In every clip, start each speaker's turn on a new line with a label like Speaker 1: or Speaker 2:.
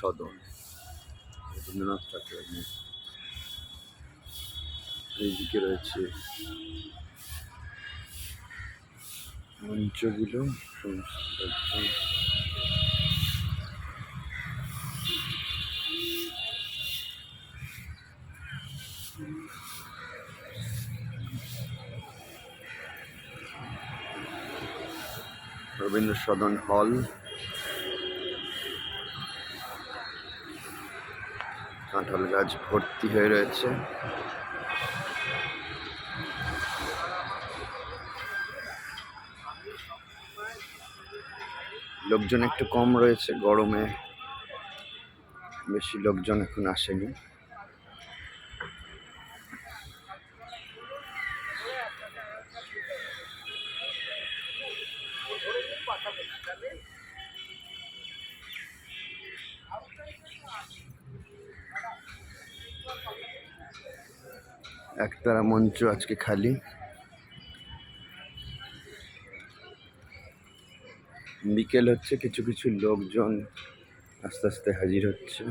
Speaker 1: সদন। রবীন্দ্রনাথ ঠাকুরের মূর্তি। এইদিকে রয়েছে মঞ্চগুলো। রবীন্দ্র সদন হল। কাঁঠাল গাছ ভর্তি হয়ে রয়েছে। লোকজন একটু কম রয়েছে গরমে বেশি লোকজন এখন আসেনি। একতারা মঞ্চ আজকে খালি। বিকেল হচ্ছে, কিছু কিছু লোকজন আস্তে আস্তে হাজির হচ্ছে।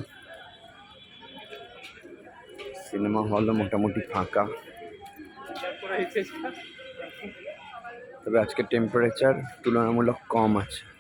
Speaker 1: সিনেমা হলও মোটামুটি ফাঁকা। তবে আজকে টেম্পারেচার তুলনামূলক কম আছে।